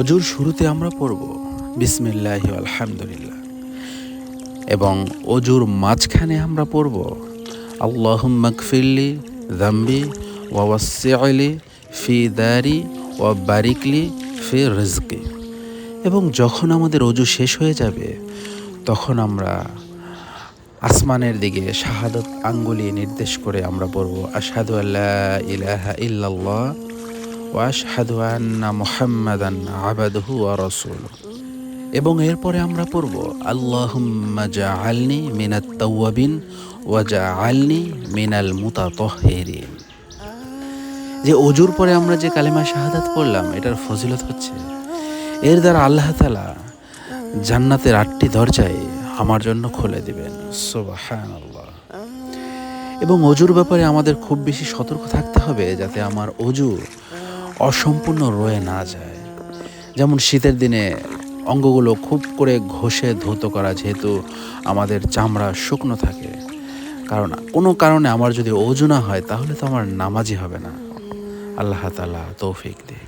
অজুর শুরুতে আমরা পড়ব, বিসমিল্লাহ আলহামদুলিল্লাহ। এবং অজুর মাঝখানে আমরা পড়ব আল্লাহ মকফিল্লি দাম্বি ওয়াসিআলি ফি দারি ওয়া বারিকলি ফি রিজকি। এবং যখন আমাদের অজু শেষ হয়ে যাবে, তখন আমরা আসমানের দিকে শাহাদত আঙ্গুলি নির্দেশ করে আমরা পড়ব, আশহাদু আল্লাহ ইলাহা ইল্লাল্লাহ রাসূলুহু এবং এরপরে আমরা পড়ব, আল্লাহুম্মা জাআলনি মিনাত জাআলনি মিনাল যে অজুর পরে আমরা যে কালিমা শাহাদাত পড়লাম, এটার ফজিলত হচ্ছে, এর দ্বারা আল্লাহ তালা জান্নাতের আটটি দরজায় আমার জন্য খুলে দিবেন। এবং অজুর ব্যাপারে আমাদের খুব বেশি সতর্ক থাকতে হবে, যাতে আমার অজু অসম্পূর্ণ রয়ে না যায়। যেমন শীতের দিনে অঙ্গগুলো খুব করে ঘষে ধৌত করা যেহেতু আমাদের চামড়া শুকনো থাকে। কারণ কোনো কারণে আমার যদি ওজনা হয় তাহলে তো আমার নামাজই হবে না। আল্লাহ তালা তৌফিক দে।